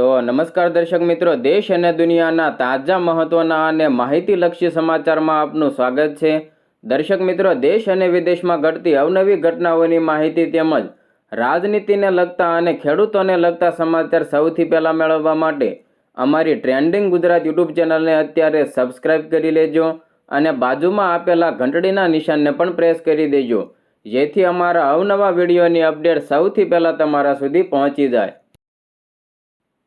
તો નમસ્કાર દર્શક મિત્રો, દેશ અને દુનિયાના તાજા મહત્વના અને માહિતીલક્ષી સમાચારમાં આપનું સ્વાગત છે. દર્શક મિત્રો, દેશ અને વિદેશમાં ઘટતી અવનવી ઘટનાઓની માહિતી તેમજ રાજનીતિને લગતા અને ખેડૂતોને લગતા સમાચાર સૌથી પહેલાં મેળવવા માટે અમારી ટ્રેન્ડિંગ ગુજરાત યુટ્યુબ ચેનલને અત્યારે સબસ્ક્રાઇબ કરી લેજો અને બાજુમાં આપેલા ઘંટડીના નિશાનને પણ પ્રેસ કરી દેજો. જેથી અમારા અવનવા વિડીયોની અપડેટ સૌથી પહેલાં તમારા સુધી પહોંચી જાય.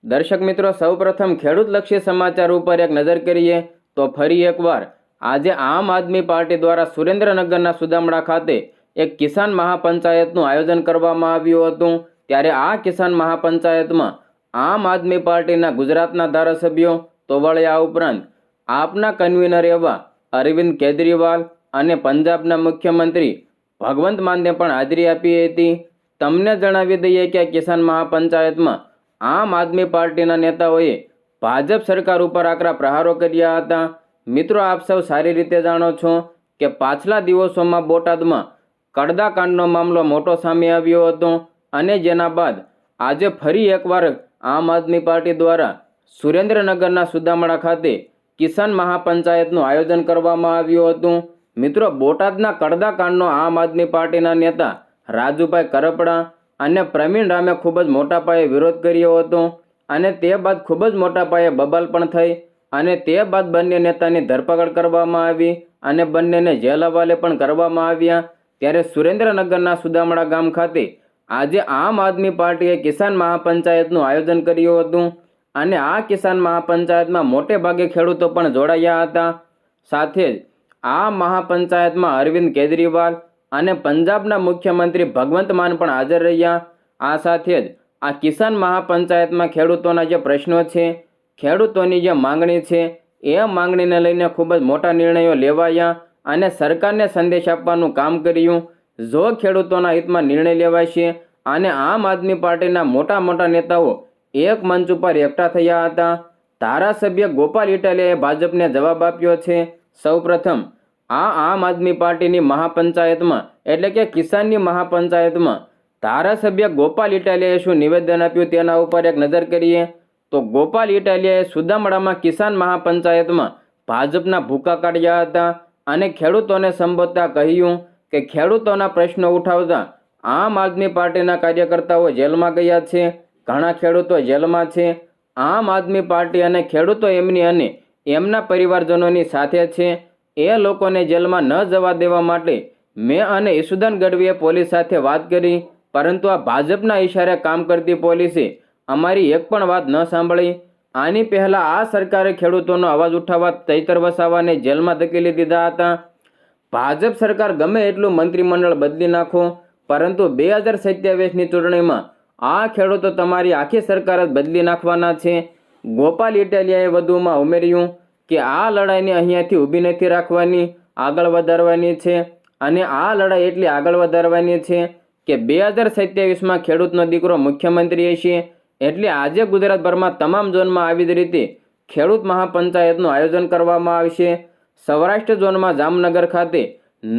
દર્શક મિત્રો, સૌપ્રથમ ખેડૂતલક્ષી સમાચાર ઉપર એક નજર કરીએ તો ફરી એકવાર આજે આમ આદમી પાર્ટી દ્વારા સુરેન્દ્રનગરના સુદામડા ખાતે એક કિસાન મહાપંચાયતનું આયોજન કરવામાં આવ્યું હતું. ત્યારે આ કિસાન મહાપંચાયતમાં આમ આદમી પાર્ટીના ગુજરાતના ધારાસભ્યો તોવળિયા ઉપરાંત આપના કન્વીનર એવા અરવિંદ કેજરીવાલ અને પંજાબના મુખ્યમંત્રી ભગવંત માનને પણ હાજરી આપી હતી. તમને જણાવી દઈએ કે કિસાન મહાપંચાયતમાં આમ આદમી પાર્ટીના નેતાઓએ ભાજપ સરકાર ઉપર આકરા પ્રહારો કર્યા હતા. મિત્રો, આપ સૌ સારી રીતે જાણો છો કે પાછલા દિવસોમાં બોટાદમાં કડદાકાંડનો મામલો મોટો સામે આવ્યો હતો અને જેના બાદ આજે ફરી એકવાર આમ આદમી પાર્ટી દ્વારા સુરેન્દ્રનગરના સુદામડા ખાતે કિસાન મહાપંચાયતનું આયોજન કરવામાં આવ્યું હતું. મિત્રો, બોટાદના કડદાકાંડનો આમ આદમી પાર્ટીના નેતા રાજુભાઈ કરપડા અને પ્રવીણ રામે ખૂબ જ મોટા પાયે વિરોધ કર્યો હતો અને તે બાદ ખૂબ જ મોટા પાયે બબાલ પણ થઈ અને તે બાદ બંને નેતાની ધરપકડ કરવામાં આવી અને બંનેને જેલ હવાલે પણ કરવામાં આવ્યા. ત્યારે સુરેન્દ્રનગરના સુદામડા ગામ ખાતે આજે આમ આદમી પાર્ટીએ કિસાન મહાપંચાયતનું આયોજન કર્યું હતું અને આ કિસાન મહાપંચાયતમાં મોટે ભાગે ખેડૂતો પણ જોડાયા હતા. સાથે જ આ મહાપંચાયતમાં અરવિંદ કેજરીવાલ અને પંજાબના મુખ્યમંત્રી ભગવંત માન પણ હાજર રહ્યા. આ સાથે જ આ કિસાન મહાપંચાયતમાં ખેડૂતોના જે પ્રશ્નો છે, ખેડૂતોની જે માંગણી છે, એ માંગણીને લઈને ખૂબ જ મોટા નિર્ણયો લેવાયા અને સરકારને સંદેશ આપવાનું કામ કર્યું. જો ખેડૂતોના હિતમાં નિર્ણય લેવાશે અને આમ આદમી પાર્ટીના મોટા મોટા નેતાઓ એક મંચ ઉપર એકઠા થયા હતા, ધારાસભ્ય ગોપાલ ઇટાલિયાએ ભાજપને જવાબ આપ્યો છે. સૌપ્રથમ આ આમ આદમી પાર્ટીની મહાપંચાયતમાં, એટલે કે કિસાનની મહાપંચાયતમાં, ધારાસભ્ય ગોપાલ ઇટાલિયાએ શું નિવેદન આપ્યું તેના ઉપર એક નજર કરીએ, તો ગોપાલ ઇટાલિયાએ સુદામડામાં કિસાન મહાપંચાયતમાં ભાજપના ભૂકા કાઢ્યા હતા અને ખેડૂતોને સંબોધતા કહ્યું કે ખેડૂતોના પ્રશ્નો ઉઠાવતા આમ આદમી પાર્ટીના કાર્યકર્તાઓ જેલમાં ગયા છે, ઘણા ખેડૂતો જેલમાં છે, આમ આદમી પાર્ટી અને ખેડૂતો એમની અને એમના પરિવારજનોની સાથે છે એ લોકોને જેલમાં ન જવા દેવા માટે મેં અને ઈસુદાન ગઢવીએ પોલીસ સાથે વાત કરી, પરંતુ આ ભાજપના ઈશારે કામ કરતી પોલીસે અમારી એક પણ વાત ન સાંભળી. આની પહેલાં આ સરકારે ખેડૂતોનો અવાજ ઉઠાવવા તૈતર વસાવાને જેલમાં ધકેલી દીધા હતા. ભાજપ સરકાર ગમે એટલું મંત્રીમંડળ બદલી નાખો, પરંતુ બે હજાર સત્યાવીસની ચૂંટણીમાં આ ખેડૂતો તમારી આખી સરકાર જ બદલી નાખવાના છે. ગોપાલ ઇટાલિયાએ વધુમાં ઉમેર્યું કે આ લડાઈને અહીંયાથી ઊભી નથી રાખવાની, આગળ વધારવાની છે. અને આ લડાઈ એટલી આગળ વધારવાની છે કે બે હજાર સત્યાવીસમાં ખેડૂતનો દીકરો મુખ્યમંત્રી હશે એટલે આજે ગુજરાતભરમાં તમામ ઝોનમાં આવી જ રીતે ખેડૂત મહાપંચાયતનું આયોજન કરવામાં આવશે. સૌરાષ્ટ્ર ઝોનમાં જામનગર ખાતે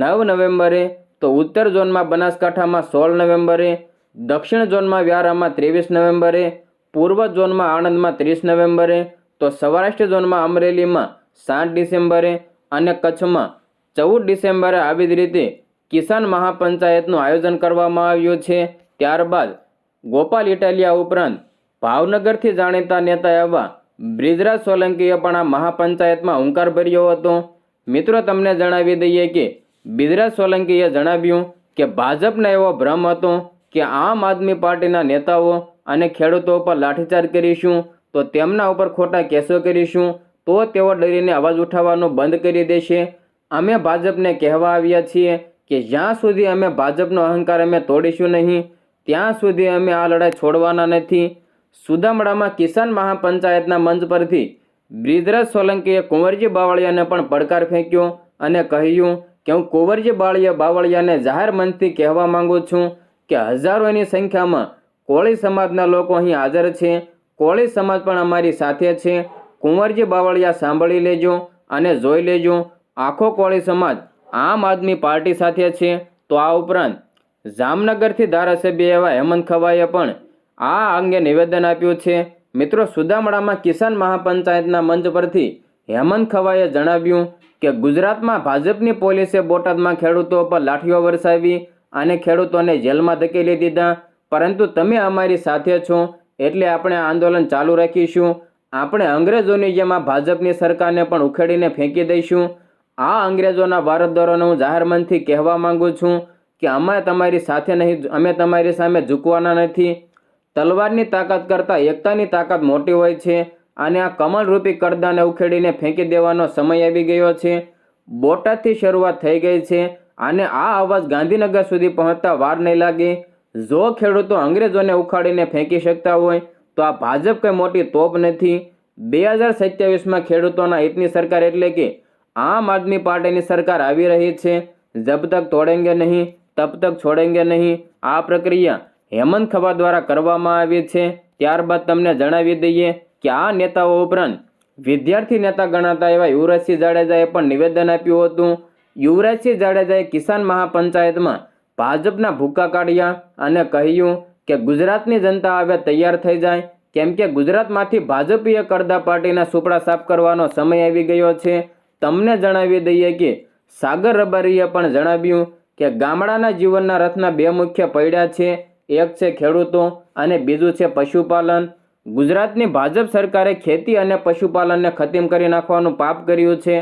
નવ નવેમ્બરે, તો ઉત્તર ઝોનમાં બનાસકાંઠામાં સોળ નવેમ્બરે, દક્ષિણ ઝોનમાં વ્યારામાં ત્રેવીસ નવેમ્બરે, પૂર્વ ઝોનમાં આણંદમાં ત્રીસ નવેમ્બરે તો સૌરાષ્ટ્ર ઝોનમાં અમરેલીમાં સાત ડિસેમ્બરે અને કચ્છમાં ચૌદ ડિસેમ્બરે આવી જ રીતે કિસાન મહાપંચાયતનું આયોજન કરવામાં આવ્યું છે. ત્યારબાદ ગોપાલ ઇટાલિયા ઉપરાંત ભાવનગરથી જાણીતા નેતા એવા બ્રિજરાજ સોલંકીએ પણ આ મહાપંચાયતમાં હુંકાર ભર્યો હતો. મિત્રો, તમને જણાવી દઈએ કે બ્રિજરાજ સોલંકીએ જણાવ્યું કે ભાજપને એવો ભ્રમ હતો કે આમ આદમી પાર્ટીના નેતાઓ અને ખેડૂતો ઉપર લાઠીચાર્જ કરીશું. તો તેમના ઉપર ખોટા કેસો કરીશું, તો તેઓ ડરીને અવાજ ઉઠાવવાનું બંધ કરી દેશે. અમે ભાજપને કહેવા આવ્યા છીએ કે જ્યાં સુધી અમે ભાજપનો અહંકાર અમે તોડીશું નહીં, ત્યાં સુધી અમે આ લડાઈ છોડવાના નથી. સુદામડામાં કિસાન મહાપંચાયતના મંચ પરથી બ્રિજરાજ સોલંકીએ કુંવરજી બાવળિયાને પણ પડકાર ફેંક્યો અને કહ્યું કે હું કુંવરજી બાળિયા બાવળિયાને જાહેર મંચથી કહેવા માંગુ છું કે હજારોની સંખ્યામાં કોળી સમાજના લોકો અહીં હાજર છે. કોળી સમાજ પણ અમારી સાથે છે. કુંવરજી બાવળિયા સાંભળી લેજો અને જોઈ લેજો, આખો કોળી સમાજ આમ આદમી પાર્ટી સાથે છે. તો આ ઉપરાંત જામનગરથી ધારાસભ્ય એવા હેમંત ખવાઈએ પણ આ અંગે નિવેદન આપ્યું છે. મિત્રો સુદામડામાં કિસાન મહાપંચાયતના મંચ પરથી હેમંત ખવાઈએ જણાવ્યું કે ગુજરાતમાં ભાજપની પોલીસે બોટાદમાં ખેડૂતો પર લાઠીઓ વરસાવી અને ખેડૂતોને જેલમાં ધકેલી દીધા. પરંતુ તમે અમારી સાથે છો. એટલે આપણે આંદોલન ચાલુ રાખીશું. આપણે અંગ્રેજોની જેમ આ ભાજપની સરકારને પણ ઉખેડીને ફેંકી દઈશું. આ અંગ્રેજોના વારસદારોને હું જાહેર મનથી કહેવા માંગુ છું કે અમે તમારી સાથે નહીં અમે તમારી સામે ઝૂકવાના નથી. તલવારની તાકાત કરતાં એકતાની તાકાત મોટી હોય છે. અને આ કમલરૂપી કરદાને ઉખેડીને ફેંકી દેવાનો સમય આવી ગયો છે. બોટાદથી શરૂઆત થઈ ગઈ છે. અને આ અવાજ ગાંધીનગર સુધી પહોંચતા વાર નહીં લાગે. જો ખેડૂતો અંગ્રેજોને ઉખાડીને ફેંકી શકતા હોય, તો આ ભાજપ કંઈ મોટી તોપ નથી. બે હજાર સત્યાવીસમાં ખેડૂતોના હિતની સરકાર એટલે કે આમ આદમી પાર્ટીની સરકાર આવી રહી છે. જબ તક તોડેંગે નહીં, તબ તક છોડેંગે નહીં. આ પ્રક્રિયા હેમંત ખભા દ્વારા કરવામાં આવી છે. ત્યારબાદ તમને જણાવી દઈએ કે આ નેતાઓ ઉપરાંત વિદ્યાર્થી નેતા ગણાતા એવા યુવરાજસિંહ જાડેજાએ પણ નિવેદન આપ્યું હતું. યુવરાજસિંહ જાડેજાએ કિસાન મહાપંચાયતમાં ભાજપના ભૂકા કાઢ્યા અને કહ્યું કે ગુજરાતની જનતા હવે તૈયાર થઈ જાય, કેમ કે ગુજરાતમાંથી ભાજપીય કરદા પાર્ટીના સુપડા સાફ કરવાનો સમય આવી ગયો છે. તમને જણાવી દઈએ કે સાગર રબારીએ પણ જણાવ્યું કે ગામડાના જીવનના રથના બે મુખ્ય પૈડા છે, એક છે ખેડૂતો અને બીજું છે પશુપાલન. ગુજરાતની ભાજપ સરકારે ખેતી અને પશુપાલનને ખતમ કરી નાખવાનું પાપ કર્યું છે.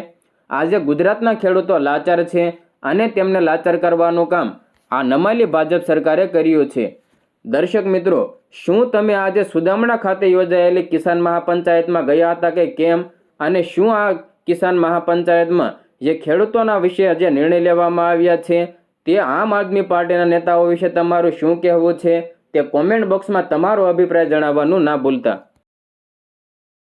આજે ગુજરાતના ખેડૂતો લાચાર છે અને તેમને લાચાર કરવાનું કામ આ નમાલી ભાજપ સરકારે કર્યું છે. દર્શક મિત્રો, શું તમે આજે સુદામણા ખાતે યોજાયેલી કિસાન મહાપંચાયતમાં ગયા હતા કે કેમ? અને શું આ કિસાન મહાપંચાયતમાં જે ખેડૂતોના વિશે જે નિર્ણય લેવામાં આવ્યા છે, તે આમ આદમી પાર્ટીના નેતાઓ વિશે તમારું શું કહેવું છે? તે કોમેન્ટ બોક્સમાં તમારો અભિપ્રાય જણાવવાનું ના ભૂલતા.